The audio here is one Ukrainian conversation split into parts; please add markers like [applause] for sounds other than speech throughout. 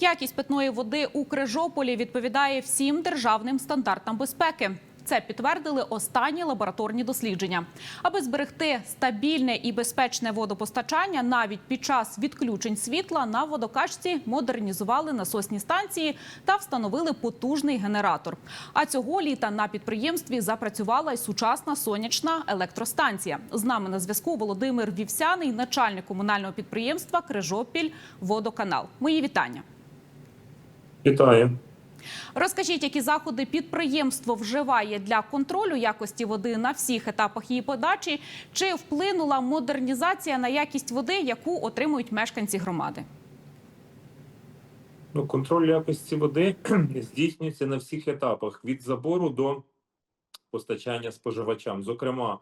Якість питної води у Крижополі відповідає всім державним стандартам безпеки. Це підтвердили останні лабораторні дослідження. Аби зберегти стабільне і безпечне водопостачання, навіть під час відключень світла на водокачці модернізували насосні станції та встановили потужний генератор. А цього літа на підприємстві запрацювала й сучасна сонячна електростанція. З нами на зв'язку Володимир Вівсяний, начальник комунального підприємства Крижопіль Водоканал. Мої вітання. Вітаю. Розкажіть, які заходи підприємство вживає для контролю якості води на всіх етапах її подачі? Чи вплинула модернізація на якість води, яку отримують мешканці громади? Ну, контроль якості води [clears throat] здійснюється на всіх етапах від забору до постачання споживачам. Зокрема,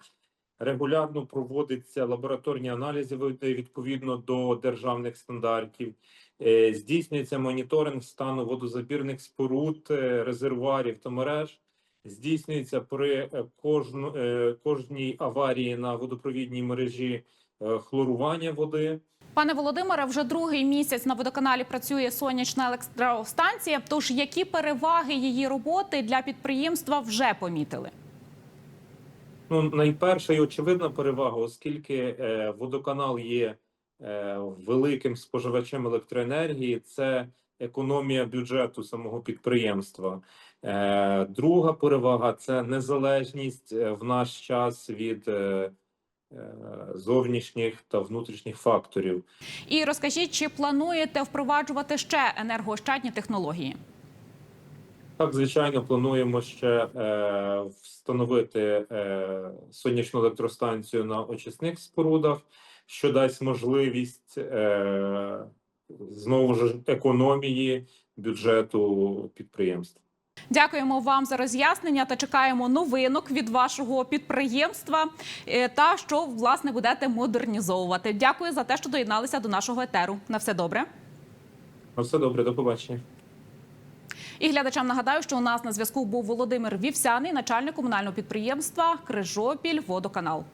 регулярно проводяться лабораторні аналізи відповідно до державних стандартів. Е, Здійснюється моніторинг стану водозабірних споруд, е, резервуарів та мереж. Здійснюється при е, кожну, кожній аварії на водопровідній мережі хлорування води. Пане Володимире, вже другий місяць на водоканалі працює сонячна електростанція. Тож які переваги її роботи для підприємства вже помітили? Ну, найперша і очевидна перевага, оскільки е, водоканал є е, великим споживачем електроенергії, це економія бюджету самого підприємства. Е, друга перевага це незалежність е, в наш час від е, е, зовнішніх та внутрішніх факторів. І розкажіть, чи плануєте впроваджувати ще енергоощадні технології? Так, звичайно, плануємо ще е, встановити е, сонячну електростанцію на очисних спорудах, що дасть можливість е, знову ж економії бюджету підприємств. Дякуємо вам за роз'яснення та чекаємо новинок від вашого підприємства е, та що власне будете модернізовувати. Дякую за те, що доєдналися до нашого етеру. На все добре. На все добре, до побачення. І глядачам нагадаю, що у нас на зв'язку був Володимир Вівсяний, начальник комунального підприємства Крижопіль Водоканал.